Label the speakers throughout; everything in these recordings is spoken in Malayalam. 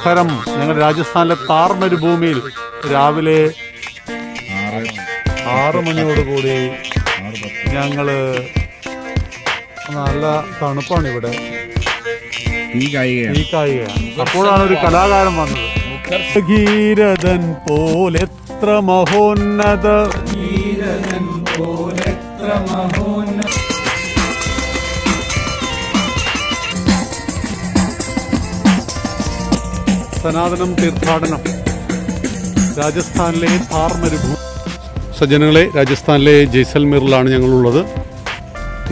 Speaker 1: നമസ്കാരം. ഞങ്ങൾ രാജസ്ഥാനിലെ താർ മരുഭൂമിയിൽ രാവിലെ ആറ് മണിയോടുകൂടി ഞങ്ങൾ നല്ല തണുപ്പാണ് ഇവിടെ അപ്പോഴാണ് ഒരു കലാകാരൻ വന്നത്. ഗീരഥൻ പോലെ എത്ര മഹോന്നത സനാതനം തീർത്ഥാടനം. രാജസ്ഥാനിലെ താർ സജ്ജനങ്ങളെ രാജസ്ഥാനിലെ ജയ്സൽമീറിലാണ് ഞങ്ങളുള്ളത്.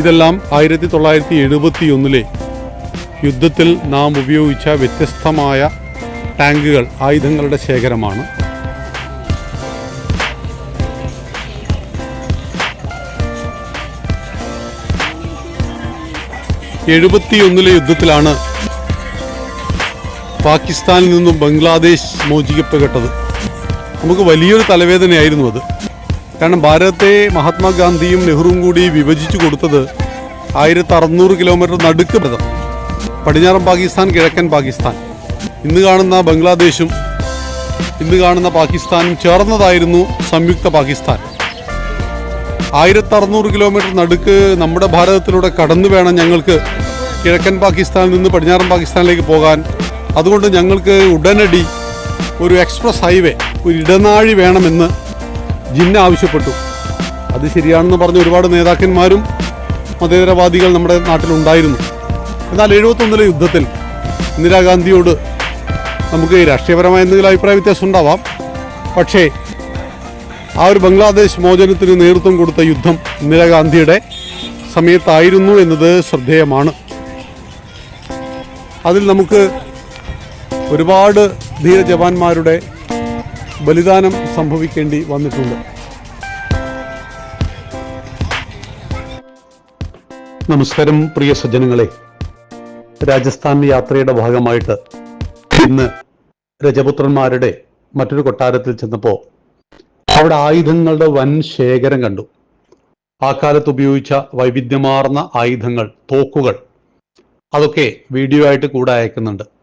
Speaker 1: ഇതെല്ലാം ആയിരത്തി തൊള്ളായിരത്തി എഴുപത്തി ഒന്നിലെ യുദ്ധത്തിൽ നാം ഉപയോഗിച്ച വ്യത്യസ്തമായ ടാങ്കുകൾ ആയുധങ്ങളുടെ ശേഖരമാണ്. എഴുപത്തിയൊന്നിലെ യുദ്ധത്തിലാണ് പാകിസ്ഥാനിൽ നിന്നും ബംഗ്ലാദേശ് മോചിക്കപ്പെട്ടത്. നമുക്ക് വലിയൊരു തലവേദനയായിരുന്നു അത്. കാരണം ഭാരതത്തെ മഹാത്മാഗാന്ധിയും നെഹ്റുവും കൂടി വിഭജിച്ചു കൊടുത്തത് ആയിരത്തി അറുന്നൂറ് കിലോമീറ്റർ നടുക്ക് പദം പടിഞ്ഞാറൻ പാകിസ്ഥാൻ കിഴക്കൻ പാകിസ്ഥാൻ. ഇന്ന് കാണുന്ന ബംഗ്ലാദേശും ഇന്ന് കാണുന്ന പാകിസ്ഥാനും ചേർന്നതായിരുന്നു സംയുക്ത പാകിസ്ഥാൻ. ആയിരത്തി അറുന്നൂറ് കിലോമീറ്റർ നടുക്ക് നമ്മുടെ ഭാരതത്തിലൂടെ കടന്നു വേണം ഞങ്ങൾക്ക് കിഴക്കൻ പാകിസ്ഥാനിൽ നിന്ന് പടിഞ്ഞാറൻ പാകിസ്ഥാനിലേക്ക് പോകാൻ അതുകൊണ്ട് ഞങ്ങൾക്ക് ഉടനടി ഒരു എക്സ്പ്രസ് ഹൈവേ ഒരു ഇടനാഴി വേണമെന്ന് ജിന്ന ആവശ്യപ്പെട്ടു. അത് ശരിയാണെന്ന് പറഞ്ഞ ഒരുപാട് നേതാക്കന്മാരും മതേതരവാദികൾ നമ്മുടെ നാട്ടിലുണ്ടായിരുന്നു. എന്നാൽ എഴുപത്തൊന്നിലെ യുദ്ധത്തിൽ ഇന്ദിരാഗാന്ധിയോട് നമുക്ക് രാഷ്ട്രീയപരമായ എന്തെങ്കിലും അഭിപ്രായ വ്യത്യാസം ഉണ്ടാവാം. പക്ഷേ ആ ഒരു ബംഗ്ലാദേശ് മോചനത്തിന് നേതൃത്വം കൊടുത്ത യുദ്ധം ഇന്ദിരാഗാന്ധിയുടെ സമയത്തായിരുന്നു എന്നത് ശ്രദ്ധേയമാണ്. അതിൽ നമുക്ക് ഒരുപാട് ധീര ജവാന്മാരുടെ ബലിദാനം സംഭവിക്കേണ്ടി വന്നിട്ടുണ്ട്. നമസ്കാരം പ്രിയ സജ്ജനങ്ങളെ. രാജസ്ഥാൻ യാത്രയുടെ ഭാഗമായിട്ട് ഇന്ന് രജപുത്രന്മാരുടെ മറ്റൊരു കൊട്ടാരത്തിൽ ചെന്നപ്പോൾ അവിടെ ആയുധങ്ങളുടെ വൻ ശേഖരം കണ്ടു. ആ കാലത്ത് ഉപയോഗിച്ച വൈവിധ്യമാർന്ന ആയുധങ്ങൾ തോക്കുകൾ അതൊക്കെ വീഡിയോ ആയിട്ട് കൂടെ അയക്കുന്നുണ്ട്.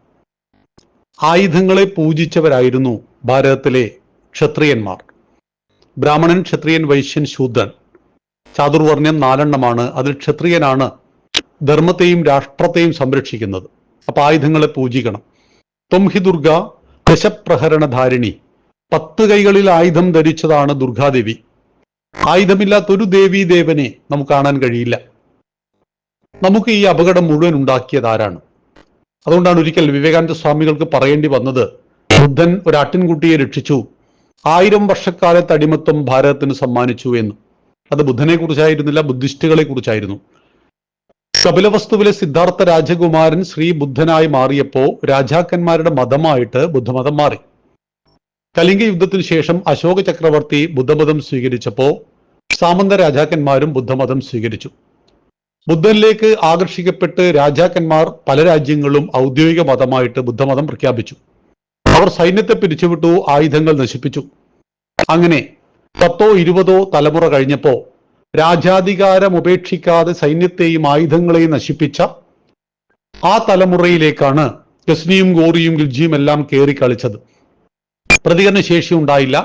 Speaker 1: ആയുധങ്ങളെ പൂജിച്ചവരായിരുന്നു ഭാരതത്തിലെ ക്ഷത്രിയന്മാർ. ബ്രാഹ്മണൻ ക്ഷത്രിയൻ വൈശ്യൻ ശൂദ്രൻ. ചാതുർവർണ്യം നാലെണ്ണമാണ്. അതിൽ ക്ഷത്രിയനാണ് ധർമ്മത്തെയും രാഷ്ട്രത്തെയും സംരക്ഷിക്കുന്നത്. അപ്പൊ ആയുധങ്ങളെ പൂജിക്കണം. തൊംഹി ദുർഗ ദശപ്രഹരണധാരിണി. പത്ത് കൈകളിൽ ആയുധം ധരിച്ചതാണ് ദുർഗാദേവി. ആയുധമില്ലാത്തൊരു ദേവീ ദേവനെ നമുക്ക് കാണാൻ കഴിയില്ല. നമുക്ക് ഈ അപകടം മുഴുവൻ ഉണ്ടാക്കിയത് ആരാണ്? അതുകൊണ്ടാണ് ഒരിക്കൽ വിവേകാനന്ദ സ്വാമികൾക്ക് പറയേണ്ടി വന്നത് ബുദ്ധൻ ഒരു ആട്ടിൻകുട്ടിയെ രക്ഷിച്ചു ആയിരം വർഷക്കാലത്ത് അടിമത്വം ഭാരതത്തിന് സമ്മാനിച്ചു എന്ന്. അത് ബുദ്ധനെ കുറിച്ചായിരുന്നില്ല ബുദ്ധിസ്റ്റുകളെ കുറിച്ചായിരുന്നു. കപിലവസ്തുവിലെ സിദ്ധാർത്ഥ രാജകുമാരൻ ശ്രീ ബുദ്ധനായി മാറിയപ്പോ രാജാക്കന്മാരുടെ മതമായിട്ട് ബുദ്ധമതം മാറി. കലിംഗ യുദ്ധത്തിന് ശേഷം അശോക ചക്രവർത്തി ബുദ്ധമതം സ്വീകരിച്ചപ്പോ സാമന്ത രാജാക്കന്മാരും ബുദ്ധമതം സ്വീകരിച്ചു. ബുദ്ധനിലേക്ക് ആകർഷിക്കപ്പെട്ട് രാജാക്കന്മാർ പല രാജ്യങ്ങളും ഔദ്യോഗിക മതമായിട്ട് ബുദ്ധമതം പ്രഖ്യാപിച്ചു. അവർ സൈന്യത്തെ പിരിച്ചുവിട്ടു ആയുധങ്ങൾ നശിപ്പിച്ചു. അങ്ങനെ പത്തോ ഇരുപതോ തലമുറ കഴിഞ്ഞപ്പോ രാജാധികാരം ഉപേക്ഷിക്കാതെ സൈന്യത്തെയും ആയുധങ്ങളെയും നശിപ്പിച്ച ആ തലമുറയിലേക്കാണ് ഗസ്നിയും ഗോറിയും ഗിൽജിയും എല്ലാം കയറി കളിച്ചത്. പ്രതികരണ ശേഷി ഉണ്ടായില്ല.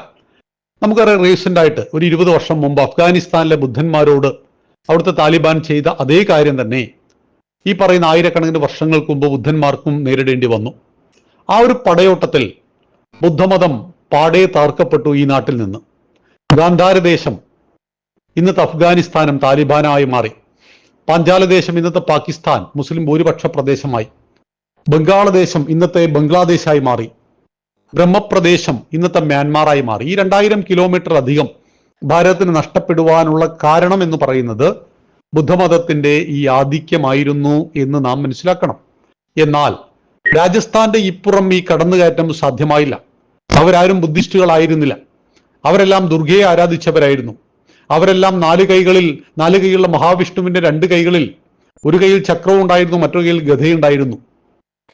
Speaker 1: നമുക്കറിയാം റീസെന്റ് ആയിട്ട് ഒരു ഇരുപത് വർഷം മുമ്പ് അഫ്ഗാനിസ്ഥാനിലെ ബുദ്ധന്മാരോട് അവിടുത്തെ താലിബാൻ ചെയ്ത അതേ കാര്യം തന്നെ ഈ പറയുന്ന ആയിരക്കണക്കിന് വർഷങ്ങൾക്ക് മുമ്പ് ബുദ്ധന്മാർക്കും നേരിടേണ്ടി വന്നു. ആ ഒരു പടയോട്ടത്തിൽ ബുദ്ധമതം പാടെ താർക്കപ്പെട്ടു ഈ നാട്ടിൽ നിന്ന്. ഗാന്ധാരദേശം ഇന്നത്തെ അഫ്ഗാനിസ്ഥാനും താലിബാനായി മാറി. പാഞ്ചാലദേശം ഇന്നത്തെ പാകിസ്ഥാൻ മുസ്ലിം ഭൂരിപക്ഷ പ്രദേശമായി. ബംഗാളദേശം ഇന്നത്തെ ബംഗ്ലാദേശായി മാറി. ബ്രഹ്മപ്രദേശം ഇന്നത്തെ മ്യാൻമാറായി മാറി. ഈ രണ്ടായിരം കിലോമീറ്റർ അധികം ഭാരതത്തിന് നഷ്ടപ്പെടുവാനുള്ള കാരണം എന്ന് പറയുന്നത് ബുദ്ധമതത്തിന്റെ ഈ ആധിക്യമായിരുന്നു എന്ന് നാം മനസ്സിലാക്കണം. എന്നാൽ രാജസ്ഥാന്റെ ഇപ്പുറം ഈ കടന്നുകയറ്റം സാധ്യമായില്ല. അവരാരും ബുദ്ധിസ്റ്റുകളായിരുന്നില്ല. അവരെല്ലാം ദുർഗയെ ആരാധിച്ചവരായിരുന്നു. അവരെല്ലാം നാല് കൈകളിൽ നാല് കൈയുള്ള മഹാവിഷ്ണുവിന്റെ രണ്ട് കൈകളിൽ ഒരു കൈയിൽ ചക്രവും ഉണ്ടായിരുന്നു മറ്റൊരു കൈയിൽ ഗതയുണ്ടായിരുന്നു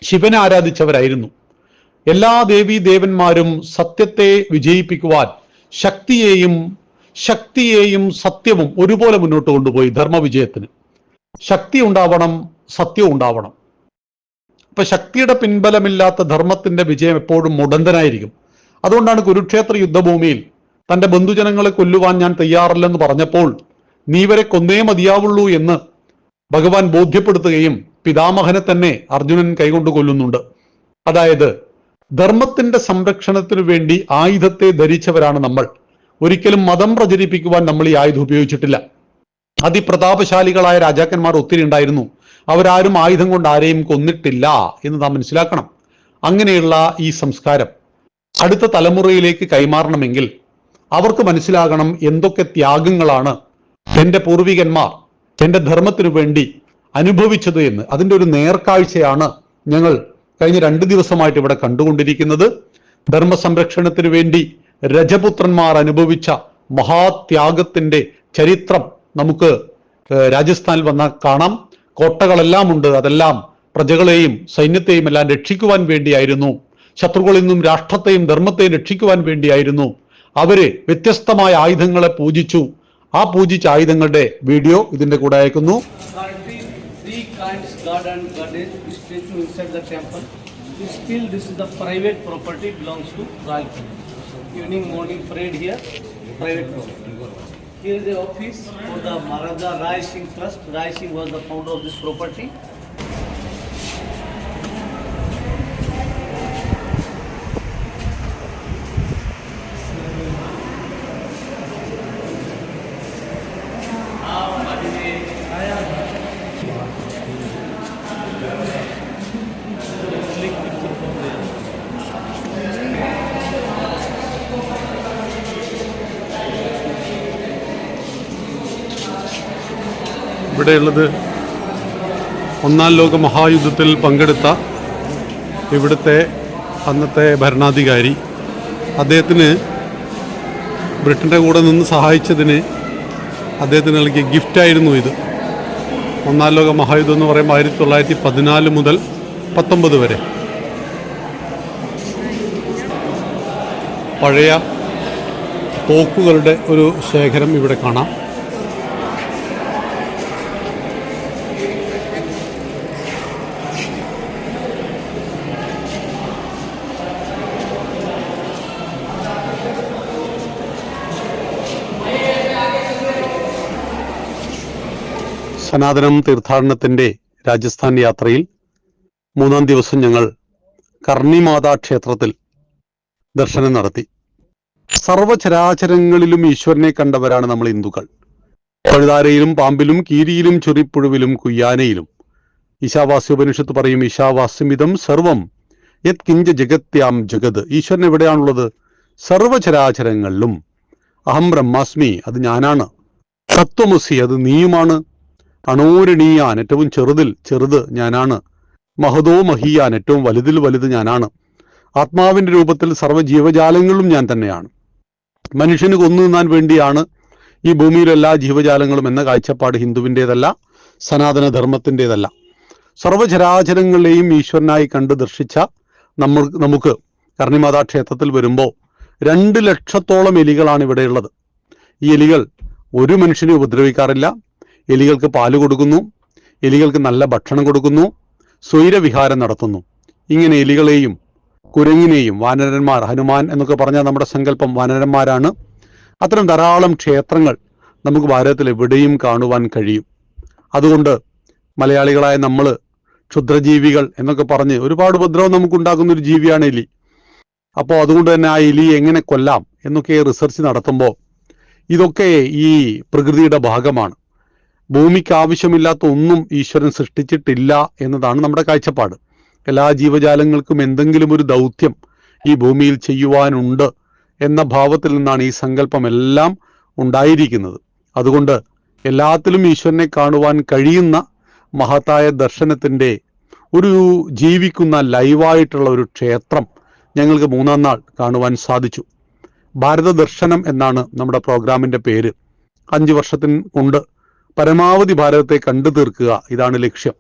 Speaker 1: ശിവനെ ആരാധിച്ചവരായിരുന്നു. എല്ലാ ദേവീ ദേവന്മാരും സത്യത്തെ വിജയിപ്പിക്കുവാൻ ശക്തിയെയും ശക്തിയെയും സത്യവും ഒരുപോലെ മുന്നോട്ട് കൊണ്ടുപോയി ധർമ്മവിജയത്തിന്. ശക്തി ഉണ്ടാവണം സത്യവും ഉണ്ടാവണം. ഇപ്പൊ ശക്തിയുടെ പിൻബലമില്ലാത്ത ധർമ്മത്തിന്റെ വിജയം എപ്പോഴും മുടന്തനായിരിക്കും. അതുകൊണ്ടാണ് കുരുക്ഷേത്ര യുദ്ധഭൂമിയിൽ തന്റെ ബന്ധുജനങ്ങളെ കൊല്ലുവാൻ ഞാൻ തയ്യാറല്ലെന്ന് പറഞ്ഞപ്പോൾ നീ വരെ കൊന്നേ മതിയാവുള്ളൂ എന്ന് ഭഗവാൻ ബോധ്യപ്പെടുത്തുകയും പിതാമഹനെ തന്നെ അർജുനൻ കൈകൊണ്ട് കൊല്ലുന്നുണ്ട്. അതായത് ധർമ്മത്തിന്റെ സംരക്ഷണത്തിനു വേണ്ടി ആയുധത്തെ ധരിച്ചവരാണ് നമ്മൾ. ഒരിക്കലും മതം പ്രചരിപ്പിക്കുവാൻ നമ്മൾ ഈ ആയുധം ഉപയോഗിച്ചിട്ടില്ല. അതിപ്രതാപശാലികളായ രാജാക്കന്മാർ ഒത്തിരി ഉണ്ടായിരുന്നു. അവരാരും ആയുധം കൊണ്ട് ആരെയും കൊന്നിട്ടില്ല എന്ന് നാം മനസ്സിലാക്കണം. അങ്ങനെയുള്ള ഈ സംസ്കാരം അടുത്ത തലമുറയിലേക്ക് കൈമാറണമെങ്കിൽ അവർക്ക് മനസ്സിലാകണം എന്തൊക്കെ ത്യാഗങ്ങളാണ് എന്റെ പൂർവികന്മാർ എന്റെ ധർമ്മത്തിനു വേണ്ടി അനുഭവിച്ചത് എന്ന്. അതിന്റെ ഒരു നേർക്കാഴ്ചയാണ് ഞങ്ങൾ കഴിഞ്ഞ രണ്ട് ദിവസമായിട്ട് ഇവിടെ കണ്ടുകൊണ്ടിരിക്കുന്നത്. ധർമ്മ സംരക്ഷണത്തിന് വേണ്ടി രജപുത്രന്മാർ അനുഭവിച്ച മഹാത്യാഗത്തിന്റെ ചരിത്രം നമുക്ക് രാജസ്ഥാനിൽ വന്ന കാണാം. കോട്ടകളെല്ലാം ഉണ്ട്. അതെല്ലാം പ്രജകളെയും സൈന്യത്തെയും എല്ലാം രക്ഷിക്കുവാൻ വേണ്ടിയായിരുന്നു. ശത്രുക്കളിൽ നിന്നും രാഷ്ട്രത്തെയും ധർമ്മത്തെയും രക്ഷിക്കുവാൻ വേണ്ടിയായിരുന്നു. അവർ വ്യത്യസ്തമായ ആയുധങ്ങളെ പൂജിച്ചു. ആ പൂജിച്ച ആയുധങ്ങളുടെ വീഡിയോ ഇതിന്റെ കൂടെ അയക്കുന്നു.
Speaker 2: Still, this is the private property belongs to royal. Evening, morning parade here, private property. Here is the office for the Maharaja Rai Singh Trust. Rai Singh was the founder of this property.
Speaker 1: ഇവിടെയുള്ളത് ഒന്നാം ലോക മഹായുദ്ധത്തിൽ പങ്കെടുത്ത ഇവിടുത്തെ അന്നത്തെ ഭരണാധികാരി. അദ്ദേഹത്തിന് ബ്രിട്ടന്റെ കൂടെ നിന്ന് സഹായിച്ചതിന് അദ്ദേഹത്തിന് നൽകിയ ഗിഫ്റ്റായിരുന്നു ഇത്. ഒന്നാം ലോക മഹായുദ്ധം എന്ന് പറയുമ്പോൾ ആയിരത്തി തൊള്ളായിരത്തി പതിനാല് മുതൽ പത്തൊമ്പത് വരെ. പഴയ തോക്കുകളുടെ ഒരു ശേഖരം ഇവിടെ കാണാം. സനാതനം തീർത്ഥാടനത്തിന്റെ രാജസ്ഥാൻ യാത്രയിൽ മൂന്നാം ദിവസം ഞങ്ങൾ കർണിമാതാ ക്ഷേത്രത്തിൽ ദർശനം നടത്തി. സർവചരാചരങ്ങളിലും ഈശ്വരനെ കണ്ടവരാണ് നമ്മൾ ഹിന്ദുക്കൾ. പഴുതാരയിലും പാമ്പിലും കീരിയിലും ചൊറിപ്പുഴുവിലും കുയ്യാനയിലും. ഈശാവാസ്യോപനിഷത്ത് പറയും ഈശാവാസ്യമിതം സർവം യത് കിഞ്ച ജഗത്യാം ജഗത്. ഈശ്വരൻ എവിടെയാണുള്ളത്? സർവചരാചരങ്ങളിലും. അഹം ബ്രഹ്മാസ്മി അത് ഞാനാണ്. തത്വമസി അത് നീയുമാണ്. അണോരണീയാൻ ഏറ്റവും ചെറുതിൽ ചെറുത് ഞാനാണ്. മഹതോ മഹീയാൻ ഏറ്റവും വലുതിൽ വലുത് ഞാനാണ്. ആത്മാവിന്റെ രൂപത്തിൽ സർവ ജീവജാലങ്ങളും ഞാൻ തന്നെയാണ്. മനുഷ്യന് കൊന്നു തിന്നാൻ വേണ്ടിയാണ് ഈ ഭൂമിയിലെല്ലാ ജീവജാലങ്ങളും എന്ന കാഴ്ചപ്പാട് ഹിന്ദുവിന്റെതല്ല സനാതന ധർമ്മത്തിന്റെതല്ല സർവചരാചരങ്ങളെയും ഈശ്വരനായി കണ്ട് ദർശിച്ച നമ്മൾ നമുക്ക് കർണിമാതാ ക്ഷേത്രത്തിൽ വരുമ്പോൾ രണ്ട് ലക്ഷത്തോളം എലികളാണ് ഇവിടെയുള്ളത്. ഈ എലികൾ ഒരു മനുഷ്യനെ ഉപദ്രവിക്കാറില്ല എലികൾക്ക് പാൽ കൊടുക്കുന്നു എലികൾക്ക് നല്ല ഭക്ഷണം കൊടുക്കുന്നു സ്വൈരവിഹാരം നടത്തുന്നു. ഇങ്ങനെ എലികളെയും കുരങ്ങിനെയും വാനരന്മാർ ഹനുമാൻ എന്നൊക്കെ പറഞ്ഞാൽ നമ്മുടെ സങ്കല്പം വാനരന്മാരാണ്. അത്തരം ധാരാളം ക്ഷേത്രങ്ങൾ നമുക്ക് ഭാരതത്തിൽ എവിടെയും കാണുവാൻ കഴിയും. അതുകൊണ്ട് മലയാളികളായ നമ്മൾ ക്ഷുദ്രജീവികൾ എന്നൊക്കെ പറഞ്ഞ് ഒരുപാട് ഉപദ്രവം നമുക്കുണ്ടാക്കുന്ന ഒരു ജീവിയാണ് എലി. അപ്പോൾ അതുകൊണ്ട് തന്നെ ആ എലി എങ്ങനെ കൊല്ലാം എന്നൊക്കെ റിസർച്ച് നടത്തുമ്പോൾ ഇതൊക്കെ ഈ പ്രകൃതിയുടെ ഭാഗമാണ്. ഭൂമിക്ക് ആവശ്യമില്ലാത്ത ഒന്നും ഈശ്വരൻ സൃഷ്ടിച്ചിട്ടില്ല എന്നതാണ് നമ്മുടെ കാഴ്ചപ്പാട്. എല്ലാ ജീവജാലങ്ങൾക്കും എന്തെങ്കിലും ഒരു ദൗത്യം ഈ ഭൂമിയിൽ ചെയ്യുവാനുണ്ട് എന്ന ഭാവത്തിൽ നിന്നാണ് ഈ സങ്കല്പം എല്ലാം ഉണ്ടായിരിക്കുന്നത്. അതുകൊണ്ട് എല്ലാത്തിലും ഈശ്വരനെ കാണുവാൻ കഴിയുന്ന മഹത്തായ ദർശനത്തിന്റെ ഒരു ജീവിക്കുന്ന ലൈവായിട്ടുള്ള ഒരു ക്ഷേത്രം ഞങ്ങൾക്ക് മൂന്നാം നാൾ കാണുവാൻ സാധിച്ചു. ഭാരത ദർശനം എന്നാണ് നമ്മുടെ പ്രോഗ്രാമിന്റെ പേര്. അഞ്ച് വർഷത്തിന് കൊണ്ട് പരമാവധി ഭാരതത്തെ കണ്ടു തീർക്കുക ഇതാണ് ലക്ഷ്യം.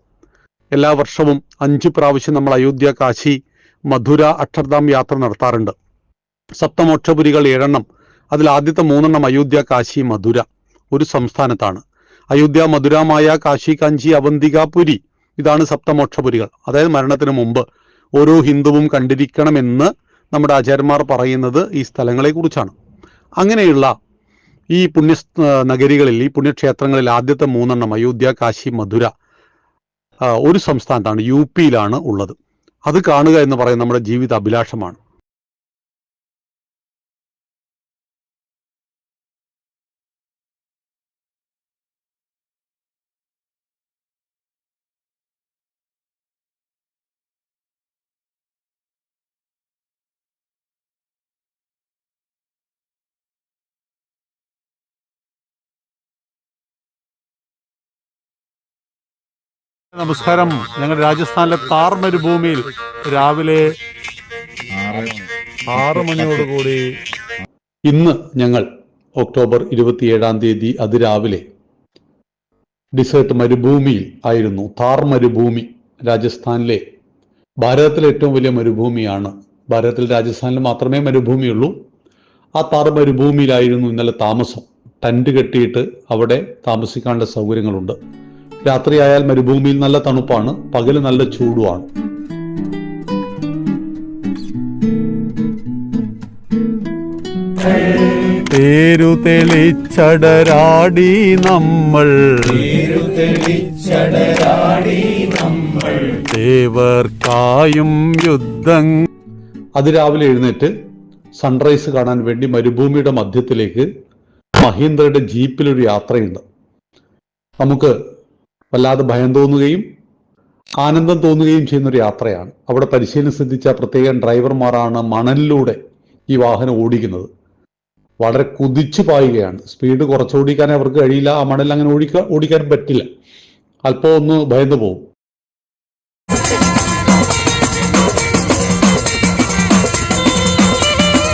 Speaker 1: എല്ലാ വർഷവും അഞ്ച് പ്രാവശ്യം നമ്മൾ അയോധ്യ കാശി മധുര അക്ഷർധാം യാത്ര നടത്താറുണ്ട്. സപ്തമോക്ഷപുരികൾ ഏഴെണ്ണം അതിൽ ആദ്യത്തെ മൂന്നെണ്ണം അയോധ്യ കാശി മധുര. ഒരു സംസ്ഥാനത്താണ്. അയോധ്യ മധുരമായ കാശി കാഞ്ചി അവന്തിക പുരി. ഇതാണ് സപ്തമോക്ഷപുരികൾ. അതായത് മരണത്തിന് മുമ്പ് ഓരോ ഹിന്ദുവും കണ്ടിരിക്കണമെന്ന് നമ്മുടെ ആചാര്യന്മാർ പറയുന്നത് ഈ സ്ഥലങ്ങളെക്കുറിച്ചാണ്. അങ്ങനെയുള്ള ഈ പുണ്യ നഗരികളിൽ ഈ പുണ്യക്ഷേത്രങ്ങളിൽ ആദ്യത്തെ മൂന്നെണ്ണം അയോധ്യ കാശി മധുര ഒരു സംസ്ഥാനത്താണ് യു പിയിലാണ് ഉള്ളത്. അത് കാണുക എന്ന് പറയുന്നത് നമ്മുടെ ജീവിത അഭിലാഷമാണ്. നമസ്കാരം. ഞങ്ങൾ രാജസ്ഥാനിലെ താർ മരുഭൂമിയിൽ രാവിലെ
Speaker 3: ആറ്
Speaker 1: മണിയോടുകൂടി ഇന്ന് ഞങ്ങൾ ഒക്ടോബർ ഇരുപത്തിയേഴാം തീയതി അതിരാവിലെ ഡിസേർട്ട് മരുഭൂമിയിൽ ആയിരുന്നു. താർ മരുഭൂമി രാജസ്ഥാനിലെ ഭാരതത്തിലെ ഏറ്റവും വലിയ മരുഭൂമിയാണ്. ഭാരതത്തിൽ രാജസ്ഥാനിൽ മാത്രമേ മരുഭൂമിയുള്ളൂ. ആ താർ മരുഭൂമിയിലായിരുന്നു ഇന്നലെ താമസം. ടെന്റ് കെട്ടിയിട്ട് അവിടെ താമസിക്കാനുള്ള സൗകര്യങ്ങളുണ്ട്. രാത്രിയായാൽ മരുഭൂമിയിൽ നല്ല തണുപ്പാണ് പകൽ നല്ല ചൂടുമാണ്. തേരു തെളിച്ചടരാടി നമ്മൾ. തേവർക്കായും യുദ്ധം. അതിരാവിലെ എഴുന്നേറ്റ് സൺറൈസ് കാണാൻ വേണ്ടി മരുഭൂമിയുടെ മധ്യത്തിലേക്ക് മഹീന്ദ്രയുടെ ജീപ്പിലൊരു യാത്രയുണ്ട്. നമുക്ക് വല്ലാതെ ഭയം തോന്നുകയും ആനന്ദം തോന്നുകയും ചെയ്യുന്ന ഒരു യാത്രയാണ്. അവിടെ പരിശീലനം സിദ്ധിച്ച പ്രത്യേകം ഡ്രൈവർമാരാണ് മണലിലൂടെ ഈ വാഹനം ഓടിക്കുന്നത്. വളരെ കുതിച്ചു പായുകയാണ്. സ്പീഡ് കുറച്ച് ഓടിക്കാൻ അവർക്ക് കഴിയില്ല. ആ മണലിൽ അങ്ങനെ ഓടിക്കാൻ ഓടിക്കാൻ പറ്റില്ല. അല്പം ഒന്ന് ഭയന്നു പോകും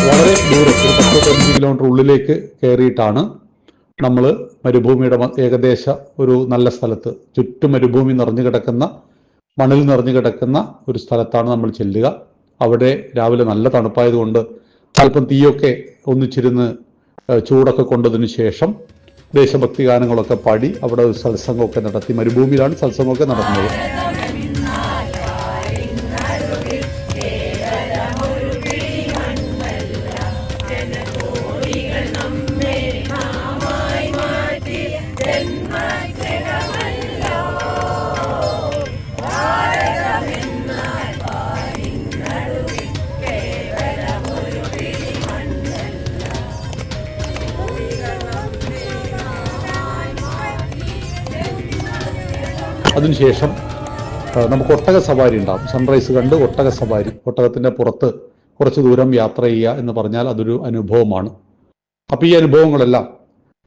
Speaker 1: വളരെ ദൂരത്തിൽ പത്ത് പതിനഞ്ച് കിലോമീറ്റർ ഉള്ളിലേക്ക് കയറിയിട്ടാണ് നമ്മൾ മരുഭൂമിയുടെ ഏകദേശ ഒരു നല്ല സ്ഥലത്ത് ചുറ്റും മരുഭൂമി നിറഞ്ഞു കിടക്കുന്ന മണൽ നിറഞ്ഞു കിടക്കുന്ന ഒരു സ്ഥലത്താണ് നമ്മൾ ചെല്ലുക. അവിടെ രാവിലെ നല്ല തണുപ്പായതുകൊണ്ട് അല്പം തീയൊക്കെ ഒന്നിച്ചിരുന്ന് ചൂടൊക്കെ കൊണ്ടതിന് ശേഷം ദേശഭക്തി ഗാനങ്ങളൊക്കെ പാടി അവിടെ ഒരു സത്സംഗമൊക്കെ നടത്തി. മരുഭൂമിയിലാണ് സത്സംഗമൊക്കെ നടന്നത്. അതിനുശേഷം നമുക്ക് ഒട്ടക സവാരി ഉണ്ടാകും സൺറൈസ് കണ്ട് ഒട്ടക സവാരി. ഒട്ടകത്തിന്റെ പുറത്ത് കുറച്ച് ദൂരം യാത്ര ചെയ്യുക എന്ന് പറഞ്ഞാൽ അതൊരു അനുഭവമാണ്. അപ്പം ഈ അനുഭവങ്ങളെല്ലാം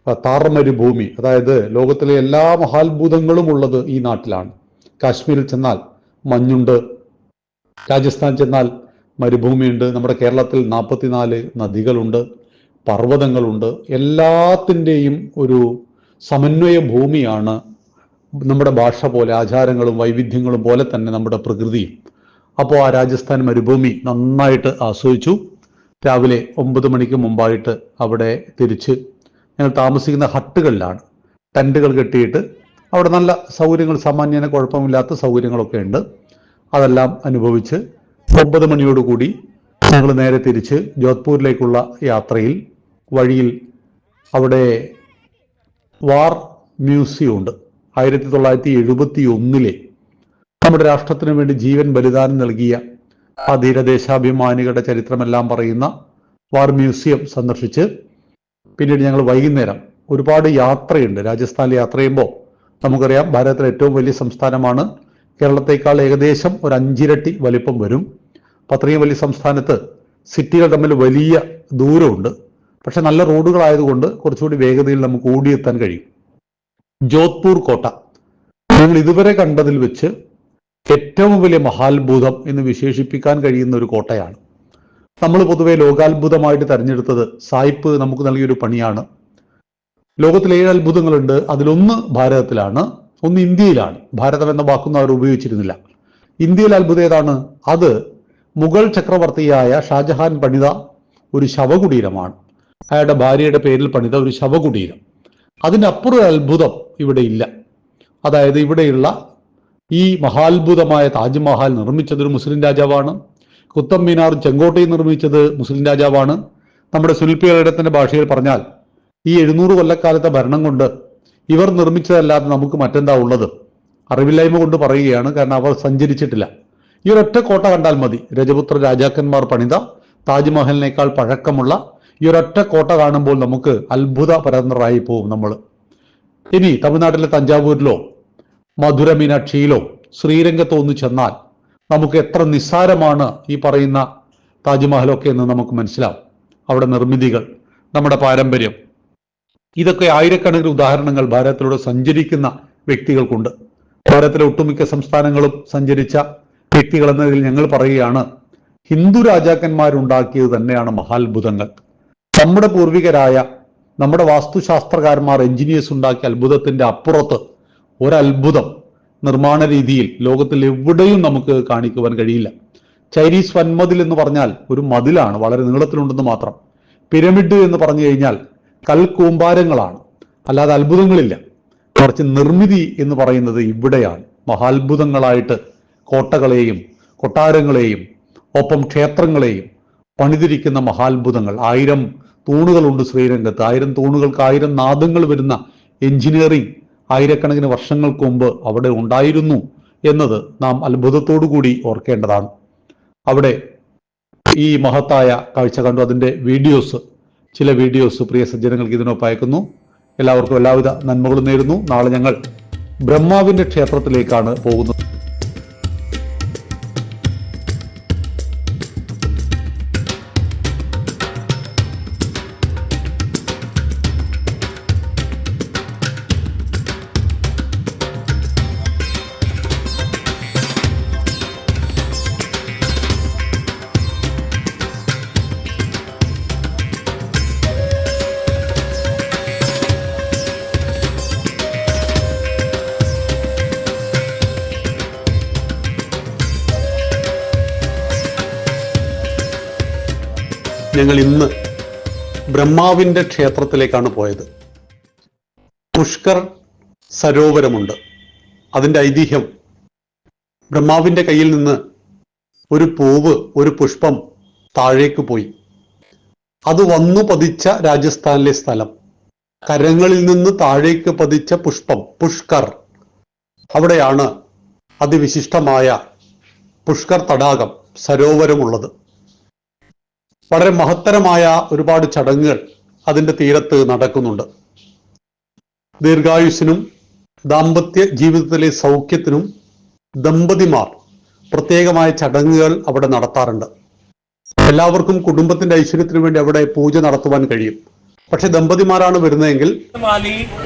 Speaker 1: ആ, താർ മരുഭൂമി അതായത് ലോകത്തിലെ എല്ലാ മഹാത്ഭുതങ്ങളും ഉള്ളത് ഈ നാട്ടിലാണ്. കാശ്മീരിൽ ചെന്നാൽ മഞ്ഞുണ്ട്. രാജസ്ഥാൻ ചെന്നാൽ മരുഭൂമിയുണ്ട്. നമ്മുടെ കേരളത്തിൽ നാൽപ്പത്തിനാല് നദികളുണ്ട്. പർവതങ്ങളുണ്ട്. എല്ലാത്തിന്റെയും ഒരു സമന്വയ ഭൂമിയാണ് നമ്മുടെ ഭാഷ പോലെ ആചാരങ്ങളും വൈവിധ്യങ്ങളും പോലെ തന്നെ നമ്മുടെ പ്രകൃതിയും. അപ്പോൾ ആ രാജസ്ഥാൻ മരുഭൂമി നന്നായിട്ട് ആസ്വദിച്ചു. രാവിലെ ഒമ്പത് മണിക്ക് മുമ്പായിട്ട് അവിടെ തിരിച്ച് ഞങ്ങൾ താമസിക്കുന്ന ഹട്ടുകളിലാണ്. ടെന്റുകൾ കെട്ടിയിട്ട് അവിടെ നല്ല സൗകര്യങ്ങൾ സാമാന്യന കുഴപ്പമില്ലാത്ത സൗകര്യങ്ങളൊക്കെ ഉണ്ട്. അതെല്ലാം അനുഭവിച്ച് ഒമ്പത് മണിയോടുകൂടി ഞങ്ങൾ നേരെ തിരിച്ച് ജോധ്പൂരിലേക്കുള്ള യാത്രയിൽ വഴിയിൽ അവിടെ വാർ മ്യൂസിയം ഉണ്ട്. ആയിരത്തി തൊള്ളായിരത്തി എഴുപത്തി ഒന്നിലെ നമ്മുടെ രാഷ്ട്രത്തിന് വേണ്ടി ജീവൻ ബലിദാനം നൽകിയ ആ ധീരദേശാഭിമാനികളുടെ ചരിത്രമെല്ലാം പറയുന്ന വാർ മ്യൂസിയം സന്ദർശിച്ച് പിന്നീട് ഞങ്ങൾ വൈകുന്നേരം ഒരുപാട് യാത്രയുണ്ട്. രാജസ്ഥാനിൽ യാത്ര ചെയ്യുമ്പോൾ നമുക്കറിയാം ഭാരതത്തിലെ ഏറ്റവും വലിയ സംസ്ഥാനമാണ് കേരളത്തേക്കാൾ ഏകദേശം ഒരു അഞ്ചിരട്ടി വലിപ്പം വരും. അത്രയും വലിയ സംസ്ഥാനത്ത് സിറ്റികൾ തമ്മിൽ വലിയ ദൂരമുണ്ട്. പക്ഷെ നല്ല റോഡുകളായതുകൊണ്ട് കുറച്ചുകൂടി വേഗതയിൽ നമുക്ക് ഓടിയെത്താൻ കഴിയും. ജോധ്പൂർ കോട്ട. നിങ്ങൾ ഇതുവരെ കണ്ടതിൽ വെച്ച് ഏറ്റവും വലിയ മഹാത്ഭുതം എന്ന് വിശേഷിപ്പിക്കാൻ കഴിയുന്ന ഒരു കോട്ടയാണ്. നമ്മൾ പൊതുവെ ലോകാത്ഭുതമായിട്ട് തെരഞ്ഞെടുത്തത് സായിപ്പ് നമുക്ക് നൽകിയൊരു പണിയാണ്. ലോകത്തിൽ ഏഴ് അത്ഭുതങ്ങളുണ്ട്. അതിലൊന്ന് ഭാരതത്തിലാണ് ഒന്ന് ഇന്ത്യയിലാണ്. ഭാരതം എന്ന വാക്കൊന്നും അവർ ഉപയോഗിച്ചിരുന്നില്ല. ഇന്ത്യയിലെ അത്ഭുതം ഏതാണ്? അത് മുഗൾ ചക്രവർത്തിയായ ഷാജഹാൻ പണിത ഒരു ശവകുടീരമാണ്. അയാളുടെ ഭാര്യയുടെ പേരിൽ പണിത ഒരു ശവകുടീരം. അതിനപ്പുറം അത്ഭുതം ഇവിടെ ഇല്ല. അതായത് ഇവിടെയുള്ള ഈ മഹാത്ഭുതമായ താജ്മഹൽ നിർമ്മിച്ചത് ഒരു മുസ്ലിം രാജാവാണ്. കുത്തം മീനാർ ചെങ്കോട്ടയും നിർമ്മിച്ചത് മുസ്ലിം രാജാവാണ്. നമ്മുടെ സുൽപ്പികളുടെ ഭാഷയിൽ പറഞ്ഞാൽ ഈ എഴുന്നൂറ് കൊല്ലക്കാലത്തെ ഭരണം കൊണ്ട് ഇവർ നിർമ്മിച്ചതല്ലാതെ നമുക്ക് മറ്റെന്താ ഉള്ളത്? അറിവില്ലായ്മ കൊണ്ട് പറയുകയാണ്. കാരണം അവർ സഞ്ചരിച്ചിട്ടില്ല. ഈ ഒരൊറ്റ കോട്ട കണ്ടാൽ മതി. രജപുത്ര രാജാക്കന്മാർ പണിത താജ്മഹലിനേക്കാൾ പഴക്കമുള്ള ഈ ഒരൊറ്റ കോട്ട കാണുമ്പോൾ നമുക്ക് അത്ഭുത പരന്നറായി പോവും നമ്മൾ. ഇനി തമിഴ്നാട്ടിലെ തഞ്ചാവൂരിലോ മധുര മീനാക്ഷിയിലോ ശ്രീരംഗത്തോ ഒന്ന് ചെന്നാൽ നമുക്ക് എത്ര നിസ്സാരമാണ് ഈ പറയുന്ന താജ്മഹലൊക്കെ എന്ന് നമുക്ക് മനസ്സിലാവും. അവിടെ നിർമ്മിതികൾ നമ്മുടെ പാരമ്പര്യം. ഇതൊക്കെ ആയിരക്കണക്കിന് ഉദാഹരണങ്ങൾ ഭാരതത്തിലൂടെ സഞ്ചരിക്കുന്ന വ്യക്തികൾക്കുണ്ട്. ഭാരതത്തിലെ ഒട്ടുമിക്ക സംസ്ഥാനങ്ങളും സഞ്ചരിച്ച വ്യക്തികൾ എന്നതിൽ ഞങ്ങൾ പറയുകയാണ് ഹിന്ദു രാജാക്കന്മാരുണ്ടാക്കിയത് തന്നെയാണ് മഹാത്ഭുതങ്ങൾ. നമ്മുടെ പൂർവികരായ നമ്മുടെ വാസ്തുശാസ്ത്രകാരന്മാർ എഞ്ചിനീയേഴ്സ് ഉണ്ടാക്കിയ അത്ഭുതത്തിന്റെ അപ്പുറത്ത് ഒരത്ഭുതം നിർമ്മാണ രീതിയിൽ ലോകത്തിൽ എവിടെയും നമുക്ക് കാണിക്കുവാൻ കഴിയില്ല. ചൈനീസ് വൻമതിൽ എന്ന് പറഞ്ഞാൽ ഒരു മതിലാണ് വളരെ നീളത്തിലുണ്ടെന്ന് മാത്രം. പിരമിഡ് എന്ന് പറഞ്ഞു കഴിഞ്ഞാൽ കൽക്കൂമ്പാരങ്ങളാണ് അല്ലാതെ അത്ഭുതങ്ങളില്ല. കുറച്ച് നിർമ്മിതി എന്ന് പറയുന്നത് ഇവിടെയാണ്. മഹാത്ഭുതങ്ങളായിട്ട് കോട്ടകളെയും കൊട്ടാരങ്ങളെയും ഒപ്പം ക്ഷേത്രങ്ങളെയും പണിതിരിക്കുന്ന മഹാത്ഭുതങ്ങൾ. ആയിരം തൂണുകളുണ്ട് ശ്രീരംഗത്ത്. ആയിരം തൂണുകൾക്ക് ആയിരം നാദങ്ങൾ വരുന്ന എഞ്ചിനീയറിംഗ് ആയിരക്കണക്കിന് വർഷങ്ങൾക്ക് മുമ്പ് അവിടെ ഉണ്ടായിരുന്നു എന്നത് നാം അത്ഭുതത്തോടു കൂടി ഓർക്കേണ്ടതാണ്. അവിടെ ഈ മഹത്തായ കാഴ്ച കണ്ടു. അതിന്റെ വീഡിയോസ് ചില വീഡിയോസ് പ്രിയ സജ്ജനങ്ങൾക്ക് ഇതിനൊപ്പം അയക്കുന്നു. എല്ലാവർക്കും എല്ലാവിധ നന്മകളും നേരുന്നു. നാളെ ഞങ്ങൾ ബ്രഹ്മാവിന്റെ ക്ഷേത്രത്തിലേക്കാണ് പോകുന്നത്. ഞങ്ങൾ ഇന്ന് ബ്രഹ്മാവിന്റെ ക്ഷേത്രത്തിലേക്കാണ് പോയത്. പുഷ്കർ സരോവരമുണ്ട്. അതിന്റെ ഐതിഹ്യം ബ്രഹ്മാവിന്റെ കയ്യിൽ നിന്ന് ഒരു പൂവ് ഒരു പുഷ്പം താഴേക്ക് പോയി. അത് വന്നു പതിച്ച രാജസ്ഥാനിലെ സ്ഥലം. കരങ്ങളിൽ നിന്ന് താഴേക്ക് പതിച്ച പുഷ്പം പുഷ്കർ. അവിടെയാണ് അതിവിശിഷ്ടമായ പുഷ്കർ തടാകം സരോവരമുള്ളത്. വളരെ മഹത്തരമായ ഒരുപാട് ചടങ്ങുകൾ അതിന്റെ തീരത്ത് നടക്കുന്നുണ്ട്. ദീർഘായുസിനും ദാമ്പത്യ ജീവിതത്തിലെ സൗഖ്യത്തിനും ദമ്പതിമാർ പ്രത്യേകമായ ചടങ്ങുകൾ അവിടെ നടത്താറുണ്ട്. എല്ലാവർക്കും കുടുംബത്തിന്റെ ഐശ്വര്യത്തിനു വേണ്ടി അവിടെ പൂജ നടത്തുവാൻ കഴിയും. പക്ഷെ ദമ്പതിമാരാണ് വരുന്നതെങ്കിൽ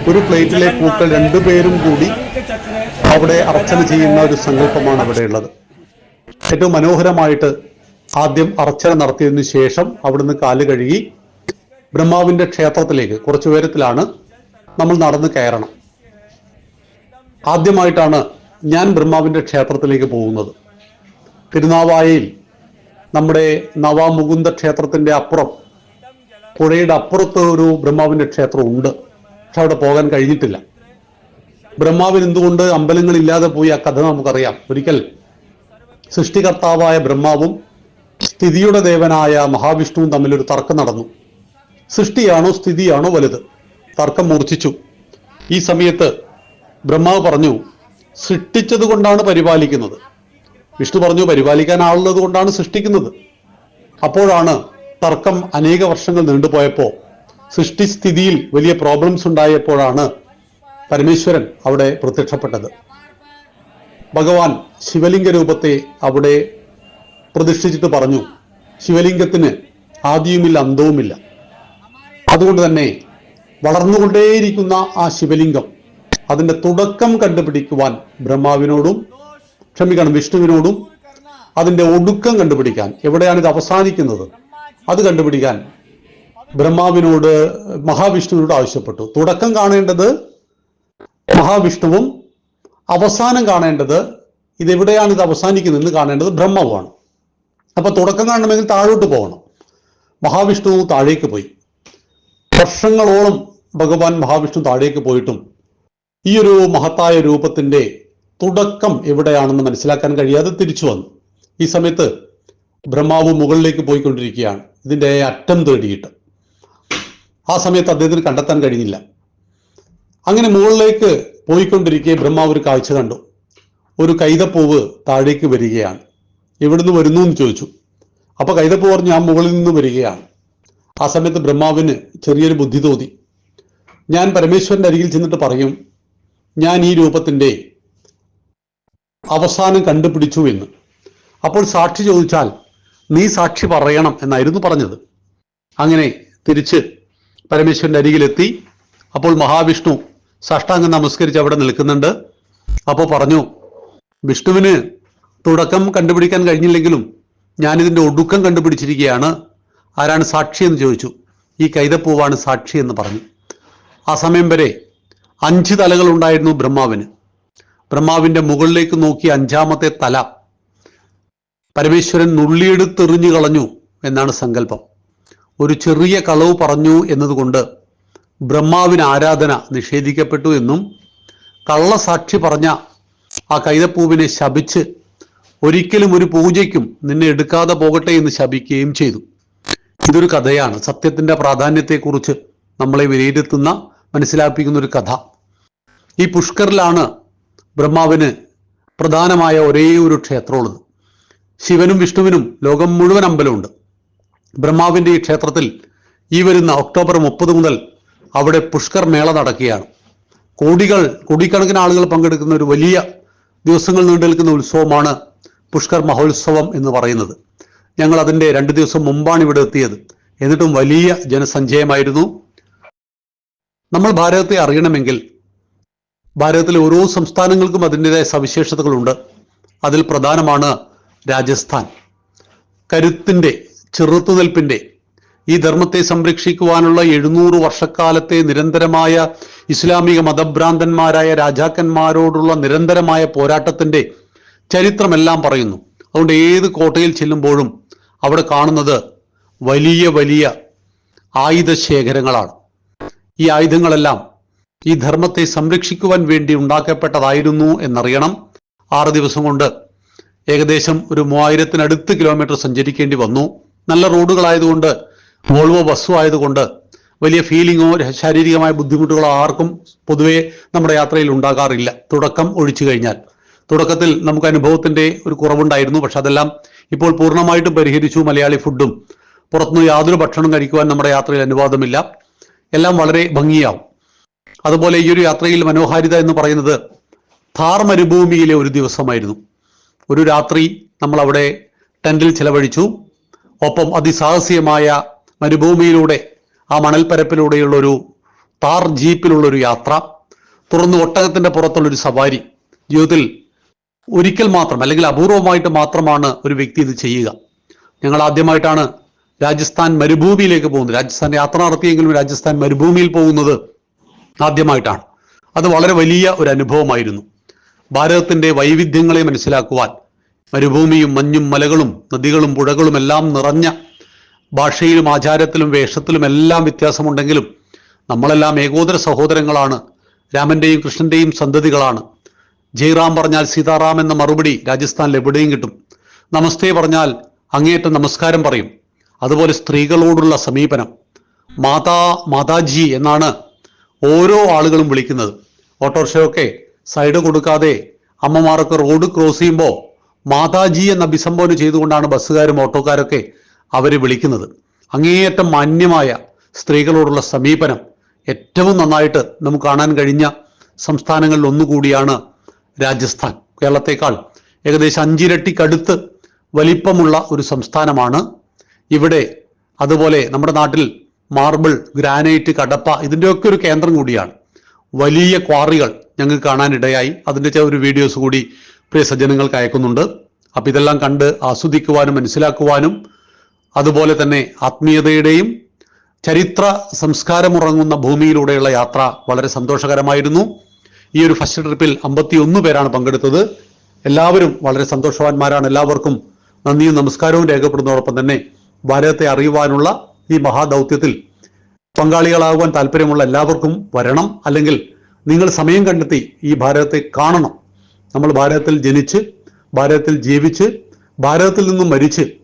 Speaker 1: ഒരു പ്ലേറ്റിലെ പൂക്കൾ രണ്ടുപേരും കൂടി അവിടെ അർച്ചന ചെയ്യുന്ന ഒരു സങ്കല്പമാണ് അവിടെയുള്ളത് ഏറ്റവും മനോഹരമായിട്ട് ആദ്യം അർച്ചന നടത്തിയതിനു ശേഷം അവിടുന്ന് കാൽ കഴുകി ബ്രഹ്മാവിന്റെ ക്ഷേത്രത്തിലേക്ക് കുറച്ചു ഉയരത്തിലാണ് നമ്മൾ നടന്ന് കയറണം. ആദ്യമായിട്ടാണ് ഞാൻ ബ്രഹ്മാവിന്റെ ക്ഷേത്രത്തിലേക്ക് പോകുന്നത്. തിരുനാവായയിൽ നമ്മുടെ നവാമുകുന്ദ ക്ഷേത്രത്തിന്റെ അപ്പുറം പുഴയുടെ അപ്പുറത്ത് ഒരു ബ്രഹ്മാവിന്റെ ക്ഷേത്രം ഉണ്ട് പക്ഷെ അവിടെ പോകാൻ കഴിഞ്ഞിട്ടില്ല. ബ്രഹ്മാവിന് എന്തുകൊണ്ട് അമ്പലങ്ങളില്ലാതെ പോയി? ആ കഥ നമുക്കറിയാം. ഒരിക്കൽ സൃഷ്ടികർത്താവായ ബ്രഹ്മാവും സ്ഥിതിയുടെ ദേവനായ മഹാവിഷ്ണുവും തമ്മിലൊരു തർക്കം നടന്നു. സൃഷ്ടിയാണോ സ്ഥിതിയാണോ വലുത്? തർക്കം മൂർച്ഛിച്ചു. ഈ സമയത്ത് ബ്രഹ്മാവ് പറഞ്ഞു സൃഷ്ടിച്ചത് കൊണ്ടാണ് പരിപാലിക്കുന്നത്. വിഷ്ണു പറഞ്ഞു പരിപാലിക്കാൻ ആളുള്ളത് കൊണ്ടാണ് സൃഷ്ടിക്കുന്നത്. അപ്പോഴാണ് തർക്കം അനേക വർഷങ്ങൾ നീണ്ടുപോയപ്പോൾ സൃഷ്ടിസ്ഥിതിയിൽ വലിയ പ്രോബ്ലംസ് ഉണ്ടായപ്പോഴാണ് പരമേശ്വരൻ അവിടെ പ്രത്യക്ഷപ്പെട്ടത്. ഭഗവാൻ ശിവലിംഗ രൂപത്തെ അവിടെ പ്രതിഷ്ഠിച്ചിട്ട് പറഞ്ഞു. ശിവലിംഗത്തിന് ആദ്യവുമില്ല അന്തവുമില്ല. അതുകൊണ്ട് തന്നെ വളർന്നുകൊണ്ടേയിരിക്കുന്ന ആ ശിവലിംഗം അതിന്റെ തുടക്കം കണ്ടുപിടിക്കുവാൻ ബ്രഹ്മാവിനോടും ക്ഷമിക്കണം വിഷ്ണുവിനോടും അതിന്റെ ഒടുക്കം കണ്ടുപിടിക്കാൻ എവിടെയാണ് ഇത് അവസാനിക്കുന്നത്? അത് കണ്ടുപിടിക്കാൻ ബ്രഹ്മാവിനോട് മഹാവിഷ്ണുവിനോട് ആവശ്യപ്പെട്ടു. തുടക്കം കാണേണ്ടത് മഹാവിഷ്ണുവും അവസാനം കാണേണ്ടത് ഇതെവിടെയാണ് ഇത് അവസാനിക്കുന്നത് എന്ന് കാണേണ്ടത് ബ്രഹ്മവുമാണ്. അപ്പൊ തുടക്കം കാണണമെങ്കിൽ താഴോട്ട് പോകണം. മഹാവിഷ്ണു താഴേക്ക് പോയി. വർഷങ്ങളോളം ഭഗവാൻ മഹാവിഷ്ണു താഴേക്ക് പോയിട്ടും ഈ ഒരു മഹത്തായ രൂപത്തിന്റെ തുടക്കം എവിടെയാണെന്ന് മനസ്സിലാക്കാൻ കഴിയാതെ തിരിച്ചു വന്നു. ഈ സമയത്ത് ബ്രഹ്മാവ് മുകളിലേക്ക് പോയിക്കൊണ്ടിരിക്കുകയാണ്. ഇതിന്റെ അറ്റം തേടിയിട്ട്. ആ സമയത്ത് അദ്ദേഹത്തിന് കണ്ടെത്താൻ കഴിഞ്ഞില്ല. അങ്ങനെ മുകളിലേക്ക് പോയിക്കൊണ്ടിരിക്കെ ബ്രഹ്മാവ് ഒരു കാഴ്ച കണ്ടു. ഒരു കൈതപ്പൂവ് താഴേക്ക് വരികയാണ്. എവിടുന്ന് വരുന്നു എന്ന് ചോദിച്ചു. അപ്പോൾ കൈതപ്പ് പറഞ്ഞു ഞാൻ മുകളിൽ നിന്ന് വരികയാണ്. ആ സമയത്ത് ബ്രഹ്മാവിന് ചെറിയൊരു ബുദ്ധി തോന്നി. ഞാൻ പരമേശ്വരന്റെ അരികിൽ ചെന്നിട്ട് പറയും ഞാൻ ഈ രൂപത്തിന്റെ അവസാനം കണ്ടുപിടിച്ചു എന്ന്. അപ്പോൾ സാക്ഷി ചോദിച്ചാൽ നീ സാക്ഷി പറയണം എന്നായിരുന്നു പറഞ്ഞത്. അങ്ങനെ തിരിച്ച് പരമേശ്വരന്റെ അരികിലെത്തി. അപ്പോൾ മഹാവിഷ്ണു സാഷ്ടാംഗം നമസ്കരിച്ച് അവിടെ നിൽക്കുന്നുണ്ട്. അപ്പോൾ പറഞ്ഞു വിഷ്ണുവിന് തുടക്കം കണ്ടുപിടിക്കാൻ കഴിഞ്ഞില്ലെങ്കിലും ഞാനിതിന്റെ ഒടുക്കം കണ്ടുപിടിച്ചിരിക്കുകയാണ്. ആരാണ് സാക്ഷി എന്ന് ചോദിച്ചു. ഈ കൈതപ്പൂവാണ് സാക്ഷി എന്ന് പറഞ്ഞു. ആ സമയം വരെ അഞ്ച് തലകൾ ഉണ്ടായിരുന്നു ബ്രഹ്മാവിന്. ബ്രഹ്മാവിന്റെ മുകളിലേക്ക് നോക്കി അഞ്ചാമത്തെ തല. പരമേശ്വരൻ നുള്ളിയെടുത്തെറിഞ്ഞു കളഞ്ഞു എന്നാണ് സങ്കല്പം. ഒരു ചെറിയ കളവ് പറഞ്ഞു എന്നതുകൊണ്ട് ബ്രഹ്മാവിന് ആരാധന നിഷേധിക്കപ്പെട്ടു എന്നും കള്ളസാക്ഷി പറഞ്ഞ ആ കൈതപ്പൂവിനെ ശപിച്ച് ഒരിക്കലും ഒരു പൂജയ്ക്കും നിന്നെ എടുക്കാതെ പോകട്ടെ എന്ന് ശപിക്കുകയും ചെയ്തു. ഇതൊരു കഥയാണ്. സത്യത്തിന്റെ പ്രാധാന്യത്തെക്കുറിച്ച് നമ്മളെ വിലയിരുത്തുന്ന മനസ്സിലാപ്പിക്കുന്ന ഒരു കഥ. ഈ പുഷ്കറിലാണ് ബ്രഹ്മാവിന് പ്രധാനമായ ഒരേ ഒരു ക്ഷേത്രമുള്ളത്. ശിവനും വിഷ്ണുവിനും ലോകം മുഴുവൻ അമ്പലമുണ്ട്. ബ്രഹ്മാവിന്റെ ഈ ക്ഷേത്രത്തിൽ ഈ വരുന്ന ഒക്ടോബർ മുപ്പത് മുതൽ അവിടെ പുഷ്കർ മേള നടക്കുകയാണ്. കോടികൾ കോടിക്കണക്കിന് ആളുകൾ പങ്കെടുക്കുന്ന ഒരു വലിയ ദിവസങ്ങൾ നീണ്ടു നിൽക്കുന്ന ഉത്സവമാണ് പുഷ്കർ മഹോത്സവം എന്ന് പറയുന്നത്. ഞങ്ങൾ അതിന്റെ രണ്ട് ദിവസം മുമ്പാണ് ഇവിടെ എത്തിയത്. എന്നിട്ടും വലിയ ജനസഞ്ചയമായിരുന്നു. നമ്മൾ ഭാരതത്തെ അറിയണമെങ്കിൽ ഭാരതത്തിലെ ഓരോ സംസ്ഥാനങ്ങൾക്കും അതിന്റെതായ സവിശേഷതകളുണ്ട്. അതിൽ പ്രധാനമാണ് രാജസ്ഥാൻ. കരുത്തിന്റെ ചെറുത്തുനിൽപ്പിന്റെ ഈ ധർമ്മത്തെ സംരക്ഷിക്കുവാനുള്ള എഴുന്നൂറ് വർഷക്കാലത്തെ നിരന്തരമായ ഇസ്ലാമിക മതഭ്രാന്തന്മാരായ രാജാക്കന്മാരോടുള്ള നിരന്തരമായ പോരാട്ടത്തിന്റെ ചരിത്രമെല്ലാം പറയുന്നു. അതുകൊണ്ട് ഏത് കോട്ടയിൽ ചെല്ലുമ്പോഴും അവിടെ കാണുന്നത് വലിയ വലിയ ആയുധ ശേഖരങ്ങളാണ് ഈ ആയുധങ്ങളെല്ലാം ഈ ധർമ്മത്തെ സംരക്ഷിക്കുവാൻ വേണ്ടി ഉണ്ടാക്കപ്പെട്ടതായിരുന്നു എന്നറിയണം. ആറ് ദിവസം കൊണ്ട് ഏകദേശം ഒരു മൂവായിരത്തിനടുത്ത് കിലോമീറ്റർ സഞ്ചരിക്കേണ്ടി വന്നു. നല്ല റോഡുകളായതുകൊണ്ട് വോൾവോ ബസ്സും ആയതുകൊണ്ട് വലിയ ഫീലിങ്ങോ ശാരീരികമായ ബുദ്ധിമുട്ടുകളോ ആർക്കും പൊതുവേ നമ്മുടെ യാത്രയിൽ ഉണ്ടാകാറില്ല. തുടക്കം ഒഴിച്ചു കഴിഞ്ഞാൽ. തുടക്കത്തിൽ നമുക്ക് അനുഭവത്തിന്റെ ഒരു കുറവുണ്ടായിരുന്നു. പക്ഷെ അതെല്ലാം ഇപ്പോൾ പൂർണമായിട്ടും പരിഹരിച്ചു. മലയാളി ഫുഡും പുറത്തുനിന്ന് യാതൊരു ഭക്ഷണം കഴിക്കുവാൻ നമ്മുടെ യാത്രയിൽ അനുവാദമില്ല. എല്ലാം വളരെ ഭംഗിയാവും. അതുപോലെ ഈ ഒരു യാത്രയിൽ മനോഹാരിത എന്ന് പറയുന്നത് ഥാർ മരുഭൂമിയിലെ ഒരു ദിവസമായിരുന്നു. ഒരു രാത്രി നമ്മൾ അവിടെ ടെന്റിൽ ചിലവഴിച്ചു. ഒപ്പം അതിസാഹസികമായ മരുഭൂമിയിലൂടെ ആ മണൽപ്പരപ്പിലൂടെയുള്ള ഒരു താർ ജീപ്പിലുള്ള ഒരു യാത്ര തുറന്ന് ഒട്ടകത്തിന്റെ പുറത്തുള്ള ഒരു സവാരി. ജീവിതത്തിൽ ഒരിക്കൽ മാത്രം അല്ലെങ്കിൽ അപൂർവമായിട്ട് മാത്രമാണ് ഒരു വ്യക്തി ഇത് ചെയ്യുക. ഞങ്ങൾ ആദ്യമായിട്ടാണ് രാജസ്ഥാൻ മരുഭൂമിയിലേക്ക് പോകുന്നത്. രാജസ്ഥാൻ യാത്ര നടത്തിയെങ്കിലും രാജസ്ഥാൻ മരുഭൂമിയിൽ പോകുന്നത് ആദ്യമായിട്ടാണ്. അത് വളരെ വലിയ ഒരു അനുഭവമായിരുന്നു. ഭാരതത്തിന്റെ വൈവിധ്യങ്ങളെ മനസ്സിലാക്കുവാൻ മരുഭൂമിയും മഞ്ഞും മലകളും നദികളും പുഴകളും എല്ലാം നിറഞ്ഞ ഭാഷയിലും ആചാരത്തിലും വേഷത്തിലും എല്ലാം വ്യത്യാസമുണ്ടെങ്കിലും നമ്മളെല്ലാം ഏകോദര സഹോദരങ്ങളാണ്. രാമന്റെയും കൃഷ്ണന്റെയും സന്തതികളാണ്. ജയറാം പറഞ്ഞാൽ സീതാറാം എന്ന മറുപടി രാജസ്ഥാനിൽ എവിടെയും കിട്ടും. നമസ്തേ പറഞ്ഞാൽ അങ്ങേയറ്റം നമസ്കാരം പറയും. അതുപോലെ സ്ത്രീകളോടുള്ള സമീപനം. മാതാ മാതാജി എന്നാണ് ഓരോ ആളുകളും വിളിക്കുന്നത്. ഓട്ടോറിക്ഷയൊക്കെ സൈഡ് കൊടുക്കാതെ അമ്മമാരൊക്കെ റോഡ് ക്രോസ് ചെയ്യുമ്പോൾ മാതാജി എന്ന അഭിസംബോധന ചെയ്തുകൊണ്ടാണ് ബസ്സുകാരും ഓട്ടോക്കാരൊക്കെ അവരെ വിളിക്കുന്നത്. അങ്ങേയറ്റം മാന്യമായ സ്ത്രീകളോടുള്ള സമീപനം ഏറ്റവും നന്നായിട്ട് നമുക്ക് കാണാൻ കഴിഞ്ഞ സംസ്ഥാനങ്ങളിൽ ഒന്നുകൂടിയാണ് രാജസ്ഥാൻ. കേരളത്തെക്കാൾ ഏകദേശം അഞ്ചിരട്ടിക്കടുത്ത് വലിപ്പമുള്ള ഒരു സംസ്ഥാനമാണ്. ഇവിടെ അതുപോലെ നമ്മുടെ നാട്ടിൽ മാർബിൾ ഗ്രാനൈറ്റ് കടപ്പ ഇതിന്റെയൊക്കെ ഒരു കേന്ദ്രം കൂടിയാണ്. വലിയ ക്വാറികൾ ഞങ്ങൾക്ക് കാണാനിടയായി. അതിന്റെ ചില ഒരു വീഡിയോസ് കൂടി പ്രിയ സജ്ജനങ്ങൾക്ക് അയക്കുന്നുണ്ട്. അപ്പം ഇതെല്ലാം കണ്ട് ആസ്വദിക്കുവാനും മനസ്സിലാക്കുവാനും അതുപോലെ തന്നെ ആത്മീയതയുടെയും ചരിത്ര സംസ്കാരമുറങ്ങുന്ന ഭൂമിയിലൂടെയുള്ള യാത്ര വളരെ സന്തോഷകരമായിരുന്നു. ഈ ഒരു ഫസ്റ്റ് ട്രിപ്പിൽ അമ്പത്തി ഒന്ന് പേരാണ് പങ്കെടുത്തത്. എല്ലാവരും വളരെ സന്തോഷവാന്മാരാണ്. എല്ലാവർക്കും നന്ദിയും നമസ്കാരവും രേഖപ്പെടുന്നതോടൊപ്പം തന്നെ ഭാരതത്തെ അറിയുവാനുള്ള ഈ മഹാദൗത്യത്തിൽ പങ്കാളികളാകുവാൻ താല്പര്യമുള്ള എല്ലാവർക്കും വരണം. അല്ലെങ്കിൽ നിങ്ങൾ സമയം കണ്ടെത്തി ഈ ഭാരതത്തെ കാണണം. നമ്മൾ ഭാരതത്തിൽ ജനിച്ച് ഭാരതത്തിൽ ജീവിച്ച് ഭാരതത്തിൽ നിന്നും മരിച്ച്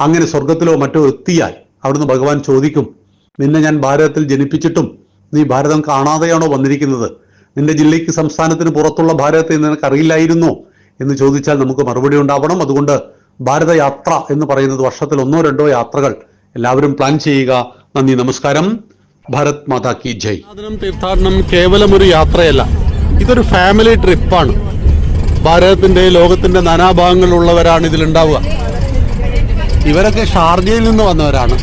Speaker 1: അങ്ങനെ സ്വർഗത്തിലോ മറ്റോ എത്തിയാൽ അവിടുന്ന് ഭഗവാൻ ചോദിക്കും നിന്നെ ഞാൻ ഭാരതത്തിൽ ജനിപ്പിച്ചിട്ടും നീ ഭാരതം കാണാതെയാണോ വന്നിരിക്കുന്നത്? നിന്റെ ജില്ലയ്ക്ക് സംസ്ഥാനത്തിന് പുറത്തുള്ള ഭാരതത്തെ നിനക്ക് അറിയില്ലായിരുന്നോ? എന്ന് ചോദിച്ചാൽ നമുക്ക് മറുപടി ഉണ്ടാവണം. അതുകൊണ്ട് ഭാരതയാത്ര എന്ന് പറയുന്നത് വർഷത്തിൽ ഒന്നോ രണ്ടോ യാത്രകൾ. എല്ലാവരും പ്ലാൻ ചെയ്യുക. നന്ദി നമസ്കാരം. ഭാരത് മാതാ കി ജയ്. തീർത്ഥാടനം കേവലം ഒരു യാത്രയല്ല. ഇതൊരു ഫാമിലി ട്രിപ്പാണ് ഭാരതത്തിന്റെ ലോകത്തിന്റെ നാനാഭാഗങ്ങളിലുള്ളവരാണ് ഇതിലുണ്ടാവുക. ഇവരൊക്കെ ഷാർജയിൽ നിന്ന് വന്നവരാണ്.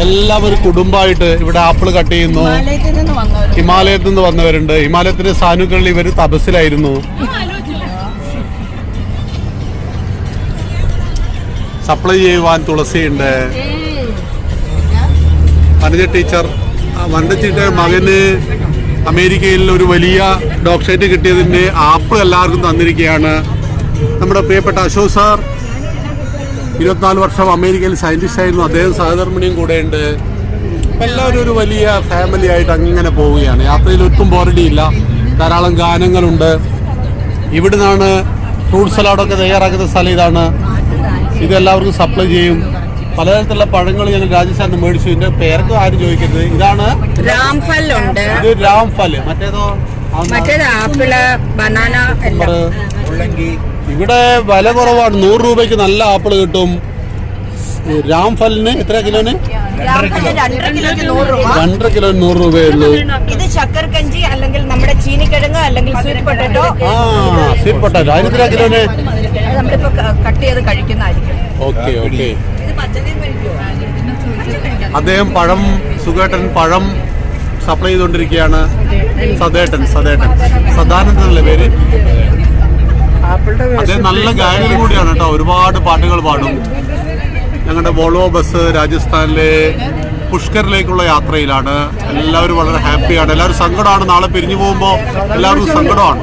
Speaker 1: എല്ലാവരും കുടുംബമായിട്ട് ഇവിടെ ആപ്പിൾ കട്ട് ചെയ്യുന്നു.
Speaker 4: ഹിമാലയത്തിൽ നിന്ന്
Speaker 1: വന്നവരുണ്ട്. ഹിമാലയത്തിന്റെ സാനുക്കളിൽ ഇവർ തപസ്സിലായിരുന്നു. സപ്ലൈ ചെയ്യുവാൻ തുളസിയുണ്ട്. വനജ ടീച്ചർ വനജ മകന് അമേരിക്കയിൽ ഒരു വലിയ ഡോക്ടറേറ്റ് കിട്ടിയതിന്റെ ആപ്പിൾ എല്ലാവർക്കും തന്നിരിക്കുകയാണ്. നമ്മുടെ പ്രിയപ്പെട്ട അശോക് സാർ ഇരുപത്തിനാല് വർഷം അമേരിക്കയിൽ സയന്റിസ്റ്റ് ആയിരുന്നു. അദ്ദേഹം സഹധർമ്മിണിയും കൂടെയുണ്ട്. അപ്പൊ എല്ലാവരും ഒരു വലിയ ഫാമിലി ആയിട്ട് അങ്ങനെ പോവുകയാണ്. യാത്രയിൽ ഒട്ടും ബോറടിയില്ല ധാരാളം ഗാനങ്ങളുണ്ട്. ഇവിടുന്നാണ് ഫ്രൂട്ട് സലാഡൊക്കെ തയ്യാറാക്കുന്ന സ്ഥലം ഇതാണ്. ഇത് എല്ലാവർക്കും സപ്ലൈ ചെയ്യും. പലതരത്തിലുള്ള പഴങ്ങൾ ഞങ്ങൾ രാജസ്ഥാനിൽ നിന്ന് മേടിച്ചു. ഇതിന്റെ പേർക്ക് ആരും ചോദിക്കരുത്. ഇതാണ്
Speaker 4: രാംഫൽ ഉണ്ട്.
Speaker 1: ഇത് രാംഫൽ. മറ്റേതോ?
Speaker 4: മറ്റേത് ആപ്പിൾ ബനാന.
Speaker 1: ഇവിടെ വില കുറവാണ്. നൂറ് രൂപയ്ക്ക് നല്ല ആപ്പിൾ കിട്ടും. രാംഫലിന് എത്ര കിലോന്?
Speaker 4: രണ്ടര
Speaker 1: കിലോ നൂറ് രൂപയുള്ളൂ.
Speaker 4: ഇത് ശക്കർകഞ്ചി അല്ലെങ്കിൽ നമ്മുടെ ചീനിക്കിഴങ്ങ് അല്ലെങ്കിൽ സ്വീറ്റ് പൊട്ടറ്റോ.
Speaker 1: ആ സ്വീറ്റ് പൊട്ടറ്റോ. അതിന് എത്ര കിലോന്?
Speaker 4: നമ്മളിപ്പോ കട്ട് ചെയ്ത് കഴിക്കുന്നതായിരിക്കും.
Speaker 1: Okay okay. അദ്ദേഹം പഴം സുഖേട്ടൻ പഴം സപ്ലൈ ചെയ്തുകൊണ്ടിരിക്കുകയാണ്. സദേട്ടൻ സദേട്ടൻ സദാനന്ദനല്ലേ പേര്? അദ്ദേഹം നല്ല ഗായകൻ കൂടിയാണ് കേട്ടോ. ഒരുപാട് പാട്ടുകൾ പാടും. ഞങ്ങളുടെ വോൾവോ ബസ് രാജസ്ഥാനിലെ പുഷ്കറിലേക്കുള്ള യാത്രയിലാണ്. എല്ലാവരും വളരെ ഹാപ്പിയാണ്. എല്ലാവരും സങ്കടമാണ്. നാളെ പിരിഞ്ഞു പോകുമ്പോൾ എല്ലാവർക്കും സങ്കടമാണ്.